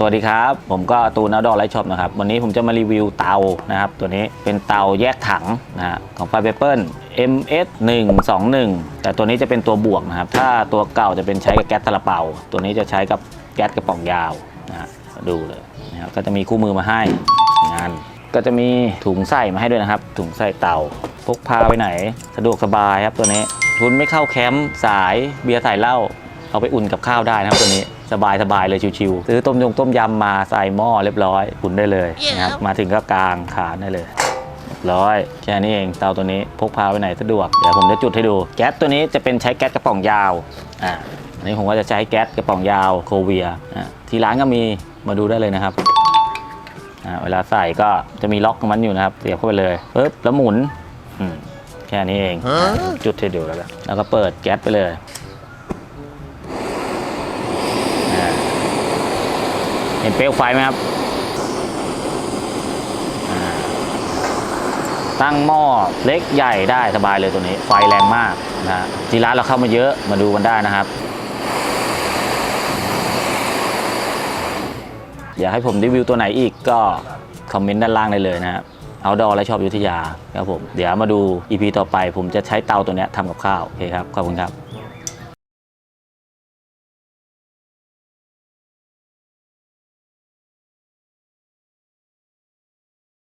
สวัสดีครับ ผมก็ตูน o ดอ r ไลท์ช็อปนะครับ วันนี้ผมจะมารีวิวเตานะครับ ตัวนี้เป็นเตาแยกถังนะฮะของไฟเปเปิล MS 1 2 1แต่ตัวนี้จะเป็นตัวบวกนะครับ ถ้าตัวเก่าจะเป็นใช้กับแก๊สตะลาเปา ตัวนี้จะใช้กับแก๊สกระป๋องยาวนะฮะดูเลยนะครับก็จะมีคู่มือมาให้งานก็จะมีถุงใส่มาให้ด้วยนะครับ ถุงใส่เตาพกพาไปไหน สะดวกสบายครับตัวนี้ทุนไม่เข้าแคมป์สายเบียร์ใส่เหล้า เอาไปอุ่นกับข้าวได้นะครับตัวนี้สบายสบายเลยชิวๆซื้อต้มยงต้มยำมาใส่หม้อเรียบร้อยอุ่นได้เลยนะครับมาถึงก็กางขานได้เลยเรียบร้อยแค่นี้เองเตาตัวนี้พกพาไปไหนสะดวก เดี๋ยวผมจะจุดให้ดู แก๊สตัวนี้จะเป็นใช้แก๊สกระป๋องยาวอ่าอันนี้ผมก็จะใช้แก๊สกระป๋องยาวโคเวียอ่าที่ร้านก็มีมาดูได้เลยนะครับอ่าเวลาใส่ก็จะมีล็อกของมันอยู่นะครับเสียบเข้าไปเลยปึ๊บแล้วหมุนอืมแค่นี้เองจุดให้ดูแล้วกันแล้วก็เปิดแก๊สไปเลยอ่าเห็นเปลวไฟไหมครับ ตั้งหม้อเล็กใหญ่ได้สบายเลยตัวนี้ ไฟแรงมากนะฮะที่ร้านเราเข้ามาเยอะมาดูกันได้นะครับ อยากให้ผมรีวิวตัวไหนอีกก็คอมเมนต์ด้านล่างได้เลยนะครับเอาดอและชอบยุทธยาครับผม เดี๋ยวมาดู EP ต่อไปผมจะใช้เตาตัวนี้ทำกับข้าว โอเคครับ ขอบคุณครับ